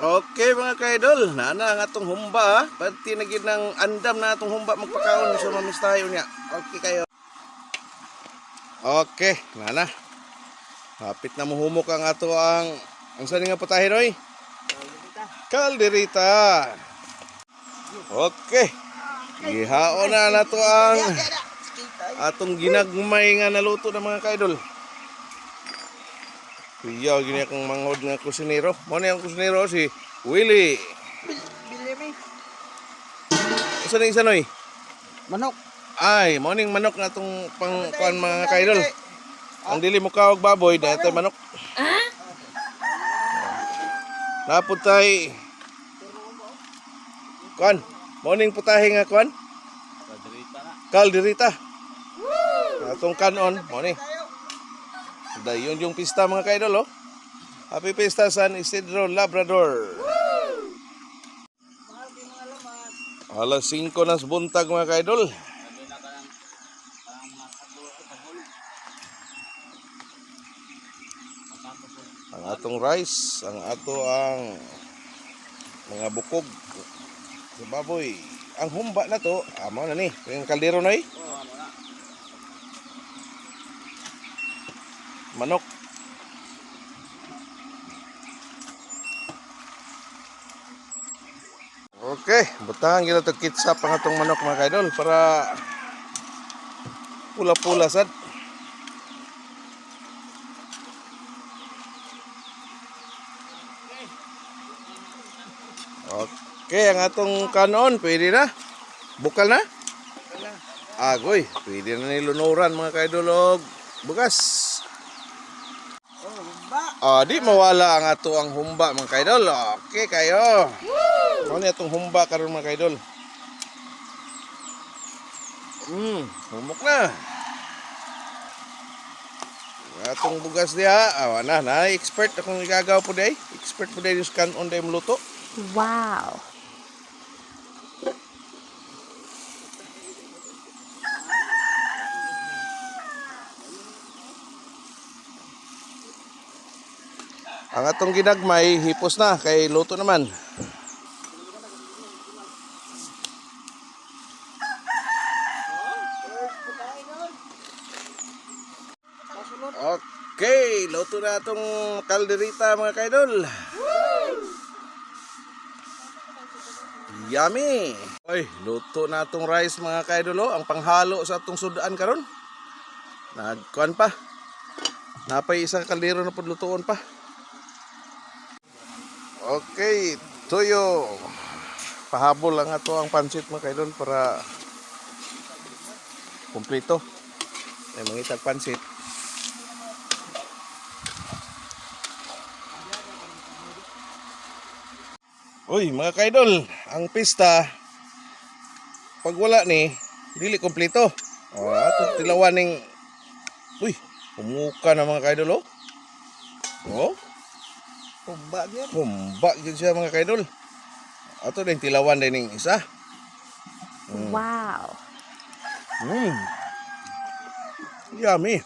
Okay mga kaidol, nana ang atong humba. Pati na ng andam na atong humba magpakaon sa mamistayo niya. Okay kayo. Okay, nana. Hapit na muhumok ang ato ang ang saan nga putahe Roy? Kalderita. Okay. Ihaon na nato ang atong ginagmay nga naluto ng mga kaidol. Kuya, gini akong manghod nga kusinero. Mo na yung kusinero si Willie. Bili mi. Isa na isa noy? Manok. Ay, mo ning manok na itong pang kuan mga kaidol. Ang dili mo kawag baboy, dahil tayo manok. Naputay. Kuan, morning putahe nga kuan? Kalderita. Atong kanon, morning. Dayon yung pista mga kaidol, oh. Happy Pista San Isidro Labrador. Alas 5 na buntag mga kaidol. Ang atong rice, ang ato ang mga bukog sa baboy. Ang humba na to, amo na ni, yung kaldero na eh. Manok. Okay, butahan gila to kitsa pang manok mga kaidol para pula-pula sad. Okay, ang atong kanon, pwede na. Bukal na? Agoy, pwede na nilunuran mga kaidol og bugas. Oh. Ah, di mawala ang ato ang humba mga kaidol. Okay kayo. Ano ni atong humba karon mga kaidol? Hmm, humok na. Atong bugas diha, awa na, na expert akong igagaw po day. Expert po day yung scan on day luto. Wow. Ang atong ginagmay, hipos na, kay luto naman. Okay, luto na itong kalderita mga kaidol. Yummy! Oy, luto na itong rice mga kaidol, oh. ang panghalo sa itong sudaan karon. Nagkuan pa. Napay isang kaldero na pudlutuon pa. Okay, tuyo. Pahabol lang ato ang pansit mga kaidol para kumplito. May mangitag pansit. Uy, mga kaidol, ang pista pag wala ni dili kompleto. Oh, ato tilawan ning Uy, umuka na mga kaidol oh. Oh, Kumba gyud. Humba yun siya mga kaidol. Ato din tilawan din ng isa. Wow. Mm. Yummy.